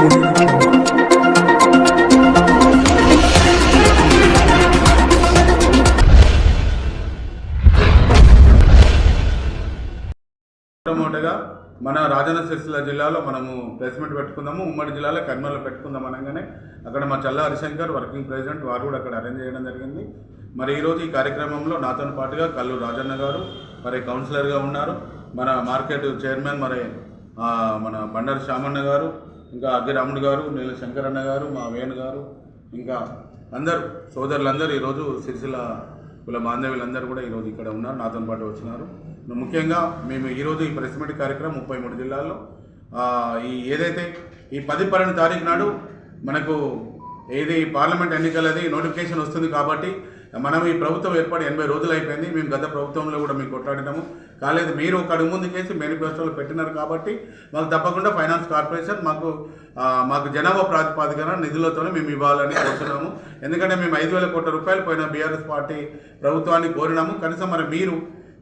మొట్టమొదటిగా మన రాజన్న సిరిసిల్ల జిల్లాలో మనము ప్లేస్మెంట్ పెట్టుకుందాము. ఉమ్మడి జిల్లాలో కర్నూలులో పెట్టుకుందాం అనగానే అక్కడ మా చల్ల హరిశంకర్ వర్కింగ్ ప్రెసిడెంట్ వారు కూడా అక్కడ అరేంజ్ చేయడం జరిగింది. మరి ఈరోజు ఈ కార్యక్రమంలో నాతో పాటుగా కల్లు రాజన్న గారు మరి కౌన్సిలర్గా ఉన్నారు. మన మార్కెట్ చైర్మన్ మరి మన బండారు శ్యామన్న గారు ఇంకా అగ్గిరాముడు గారు నీళ్ళ శంకరన్న గారు మా వేణు గారు ఇంకా అందరూ సోదరులందరూ ఈరోజు సిరిసిల్ల కుల బాంధవ్యులందరూ కూడా ఈరోజు ఇక్కడ ఉన్నారు నాతో పాటు వచ్చినారు. ముఖ్యంగా మేము ఈరోజు ఈ ప్రెస్ మీట్ కార్యక్రమం ముప్పై మూడు జిల్లాల్లో ఈ ఏదైతే ఈ పది పన్నెండు తారీఖు నాడు మనకు ఏది పార్లమెంట్ ఎన్నికలది నోటిఫికేషన్ వస్తుంది కాబట్టి మనం ఈ ప్రభుత్వం ఏర్పాటు ఎనభై రోజులు అయిపోయింది. మేము గత ప్రభుత్వంలో కూడా మేము కొట్లాడినాము కాలేదు మీరు ఒక అడుగు ముందుకేసి మేనిఫెస్టోలో పెట్టినారు కాబట్టి మాకు తప్పకుండా ఫైనాన్స్ కార్పొరేషన్ మాకు మాకు జనాభా ప్రాతిపాదికన నిధులతోనే మేము ఇవ్వాలని కోరుతున్నాము. ఎందుకంటే మేము ఐదు వేల కోట్ల రూపాయలు పోయిన బీఆర్ఎస్ పార్టీ ప్రభుత్వాన్ని కోరినాము. కనీసం మరి మీరు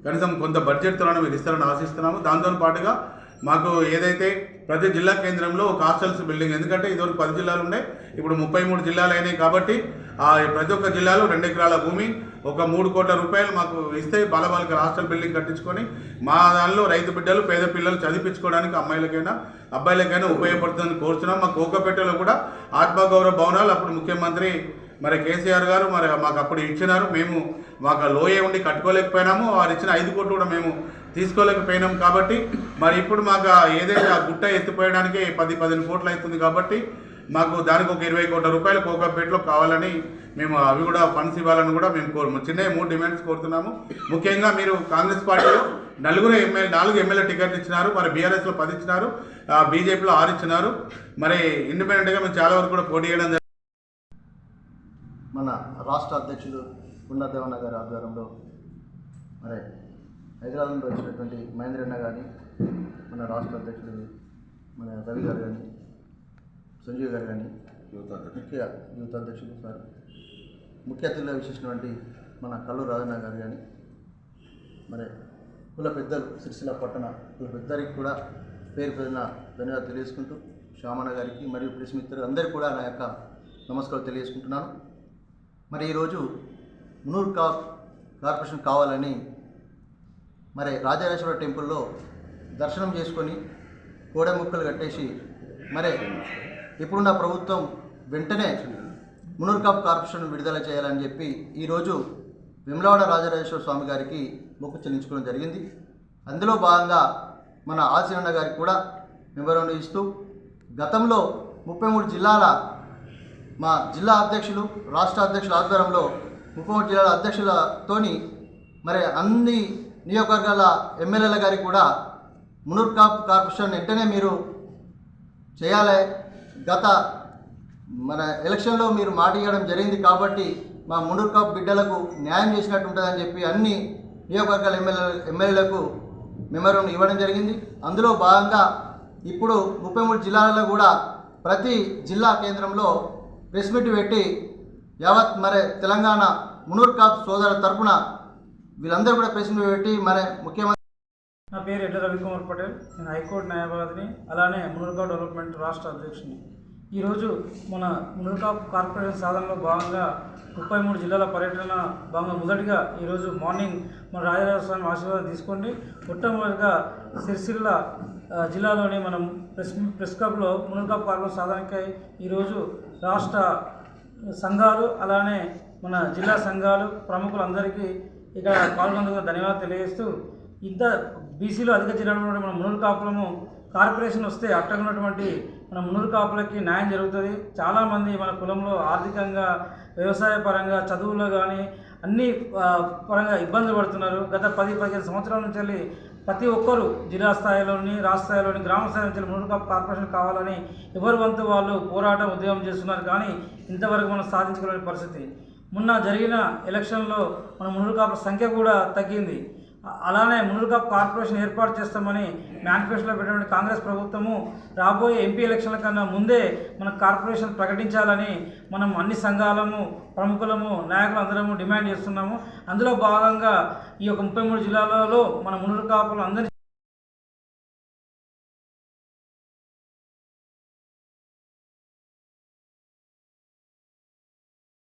కనీసం కొంత బడ్జెట్తో మీరు ఇస్తారని ఆశిస్తున్నాము. దాంతో పాటుగా మాకు ఏదైతే ప్రతి జిల్లా కేంద్రంలో ఒక హాస్టల్స్ బిల్డింగ్ ఎందుకంటే ఇదివరకు పది జిల్లాలు ఉన్నాయి ఇప్పుడు ముప్పై మూడు జిల్లాలు అయినాయి కాబట్టి ఆ ప్రతి ఒక్క జిల్లాలో రెండు ఎకరాల భూమి ఒక మూడు కోట్ల రూపాయలు మాకు ఇస్తే బాలబాలిక హాస్టల్ బిల్డింగ్ కట్టించుకొని మా దానిలో రైతు బిడ్డలు పేద పిల్లలు చదివించుకోవడానికి అమ్మాయిలకైనా అబ్బాయిలకైనా ఉపయోగపడుతుందని కోరుతున్నాం మా కోకపేటలో కూడా ఆత్మగౌరవ భవనాలు అప్పుడు ముఖ్యమంత్రి మరి కేసీఆర్ గారు మరి మాకు అప్పుడు ఇచ్చినారు. మేము మాకు లోయే లోయ ఉండి కట్టుకోలేకపోయినాము. వారు ఇచ్చిన ఐదు కోట్లు కూడా మేము తీసుకోలేకపోయినాం కాబట్టి మరి ఇప్పుడు మాకు ఏదైతే ఆ గుట్ట ఎత్తిపోయడానికి పది పదిహేను కోట్లు అవుతుంది కాబట్టి మాకు దానికి ఒక ఇరవై కోట్ల రూపాయలు కోకాపేటలో కావాలని మేము అవి కూడా ఫండ్స్ ఇవ్వాలని కూడా మేము కోరు చిన్న మూడు డిమాండ్స్ కోరుతున్నాము. ముఖ్యంగా మీరు కాంగ్రెస్ పార్టీలో నలుగురు ఎమ్మెల్యే నాలుగు ఎమ్మెల్యే టికెట్లు ఇచ్చినారు. మరి బీఆర్ఎస్లో పది ఇచ్చినారు. బీజేపీలో ఆరు ఇచ్చినారు. మరి ఇండిపెండెంట్గా మేము చాలా వరకు కూడా పోటీ చేయడం మన రాష్ట్ర అధ్యక్షులు ఉన్నదేవన్న గారి ఆధ్వర్యంలో మరి హైదరాబాద్ నుండి వచ్చినటువంటి మహేంద్రన్న కానీ మన రాష్ట్ర అధ్యక్షులు మన రవి గారు కానీ సంజీవ్ గారు కానీ ముఖ్య యూత్ అధ్యక్షులు సార్ ముఖ్య అతిథిగా విశేషినటువంటి మన కల్లు రాజన్న గారు కానీ మరి కుల పెద్దలు సిరిసిల్ల పట్టణ కుల పెద్దరికి కూడా పేరు పేరున ధన్యవాదాలు తెలియజేసుకుంటూ శ్యామణ గారికి మరియు ప్రెస్ మిత్రులు అందరికీ కూడా నా యొక్క నమస్కారం తెలియజేసుకుంటున్నాను. మరి ఈరోజు మునూర్ కా కార్పొరేషన్ కావాలని మరి రాజరాజేశ్వర టెంపుల్లో దర్శనం చేసుకొని కోడ ముక్కలు కట్టేసి మరి ఇప్పుడున్న ప్రభుత్వం వెంటనే మునూర్ కాప్ కార్పొరేషన్ విడుదల చేయాలని చెప్పి ఈరోజు విమలవాడ రాజరాజేశ్వర స్వామి గారికి మొక్కు చెల్లించుకోవడం జరిగింది. అందులో భాగంగా మన ఆశీరణ గారికి కూడా మెమోరం ఇస్తూ గతంలో ముప్పై మూడు జిల్లాల మా జిల్లా అధ్యక్షులు రాష్ట్ర అధ్యక్షుల ఆధ్వర్యంలో ముప్పై మూడు జిల్లాల అధ్యక్షులతోని మరి అన్ని నియోజకవర్గాల ఎమ్మెల్యేల గారికి కూడా మునూర్ కాప్ కార్పొరేషన్ వెంటనే మీరు చేయాలి. గత మన ఎలక్షన్లో మీరు మాట ఇవ్వడం జరిగింది కాబట్టి మా మునూర్ కాప్ బిడ్డలకు న్యాయం చేసినట్టు ఉంటుందని చెప్పి అన్ని నియోజకవర్గాల ఎమ్మెల్యే ఎమ్మెల్యేలకు మెమరం ఇవ్వడం జరిగింది. అందులో భాగంగా ఇప్పుడు ముప్పై మూడు జిల్లాలలో కూడా ప్రతి జిల్లా కేంద్రంలో ప్రెస్ మీట్ పెట్టి యావత్ మరి తెలంగాణ మునూర్ కాప్ సోదరుల తరపున వీళ్ళందరూ కూడా ప్రెస్ మీట్ పెట్టి మరి ముఖ్యమంత్రి నా పేరు ఎడ్ల రవికుమార్ పటేల్. నేను హైకోర్టు న్యాయవాదిని అలానే మునుర్గా డెవలప్మెంట్ రాష్ట్ర అధ్యక్షుని. ఈరోజు మన మునుర్గా కార్పొరేషన్ సాధనలో భాగంగా ముప్పై మూడు జిల్లాల పర్యటన భాగంగా మొదటిగా ఈరోజు మార్నింగ్ మన రాజరాజ స్వామి ఆశీర్వాదం తీసుకోండి. మొట్టమొదటిగా సిరిసిల్ల జిల్లాలోని మనం ప్రెస్ ప్రెస్ క్లబ్లో మునుర్గా కార్పొరేషన్ సాధనకై ఈరోజు రాష్ట్ర సంఘాలు అలానే మన జిల్లా సంఘాలు ప్రముఖులందరికీ ఇక్కడ పాల్గొన్నందుకు ధన్యవాదాలు తెలియజేస్తూ ఇంత బీసీలో అధిక జిల్లాలో మన మునురు కాపులము కార్పొరేషన్ వస్తే అట్టగా ఉన్నటువంటి మన మునురు కాపులకి న్యాయం జరుగుతుంది. చాలామంది మన కులంలో ఆర్థికంగా వ్యవసాయ పరంగా చదువులో కానీ అన్ని పరంగా ఇబ్బందులు పడుతున్నారు. గత పది పదిహేను సంవత్సరాల నుంచి వెళ్ళి ప్రతి ఒక్కరూ జిల్లా స్థాయిలోని రాష్ట్ర స్థాయిలోని గ్రామ స్థాయి నుంచి మునురు కార్పొరేషన్ కావాలని ఎవరి వంతు వాళ్ళు పోరాటం ఉద్యమం చేస్తున్నారు కానీ ఇంతవరకు మనం సాధించుకోలేని పరిస్థితి. మొన్న జరిగిన ఎలక్షన్లో మన మునురు సంఖ్య కూడా తగ్గింది. అలానే మునురుగా కార్పొరేషన్ ఏర్పాటు చేస్తామని మేనిఫెస్టోలో పెట్టినటువంటి కాంగ్రెస్ ప్రభుత్వము రాబోయే ఎంపీ ఎలక్షన్ల కన్నా ముందే మన కార్పొరేషన్ ప్రకటించాలని మనం అన్ని సంఘాలము ప్రముఖులము నాయకులు అందరము డిమాండ్ చేస్తున్నాము. అందులో భాగంగా ఈ యొక్క ముప్పై మూడు జిల్లాలలో మన మునురు కాపులు అందరి